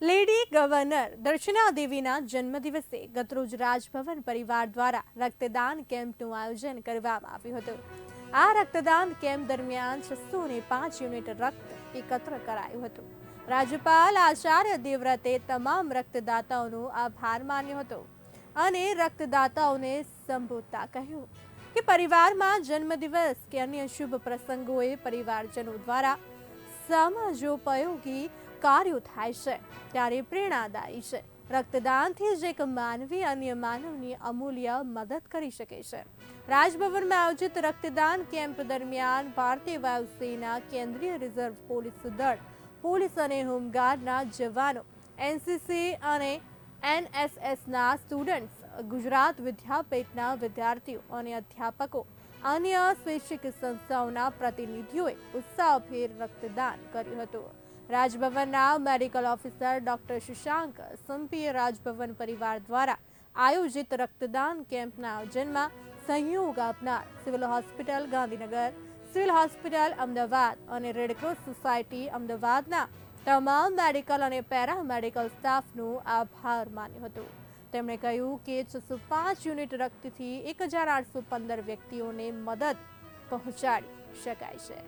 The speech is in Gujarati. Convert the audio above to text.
લેડી ગવર્નર દર્શના દેવીના જન્મદિવસે ગતરોજ રાજભવન પરિવાર દ્વારા રક્તદાન કેમ્પનું આયોજન કરવામાં આવ્યું હતું. આ રક્તદાન કેમ્પ દરમિયાન છસો ને પાંચ યુનિટ રક્ત એકત્ર કરાયું હતું. રાજ્યપાલ આચાર્ય દેવવ્રતે તમામ રક્તદાતાઓનો આભાર માન્યો હતો અને રક્તદાતાઓને સંબોધતા કહ્યું કે પરિવારમાં જન્મદિવસ કે અન્ય શુભ પ્રસંગોએ પરિવારજનો દ્વારા સમાજોપયોગી કાર્યો થાય છે, ત્યારે પ્રેરણાદાયી છે. રક્તદાનથી જ એક માનવી અન્ય માનવની અમૂલ્ય મદદ કરી શકે છે. રાજભવનમાં આયોજિત રક્તદાન કેમ્પ દરમિયાન ભારતીય વાયુસેના કેન્દ્રીય રિઝર્વ પોલીસ દળ, પોલીસ અને હોમગાર્ડના જવાનો, એનસીસી અને એનએસએસના સ્ટુડન્ટ્સ, ગુજરાત વિદ્યાપીઠના વિદ્યાર્થીઓ અને અધ્યાપકો, અન્ય સ્વૈચ્છિક સંસ્થાઓના પ્રતિનિધિઓએ ઉત્સાહભેર રક્તદાન કર્યું હતું. રાજભવનના મેડિકલ ઓફિસર ડોક્ટર શશાંક સંપીએ રાજભવન પરિવાર દ્વારા આયોજિત રક્તદાન કેમ્પના આયોજનમાં સહયોગ આપનાર civil hospital Gandhinagar, civil hospital Ahmedabad અને રેડક્રોસ સોસાયટી અમદાવાદના તમામ મેડિકલ અને પેરા મેડિકલ સ્ટાફનો આભાર માન્યો હતો. તેમણે કહ્યું કે છસો પાંચ યુનિટ રક્તથી એક હજાર આઠસો પંદર વ્યક્તિઓને મદદ પહોંચાડી શકાય છે.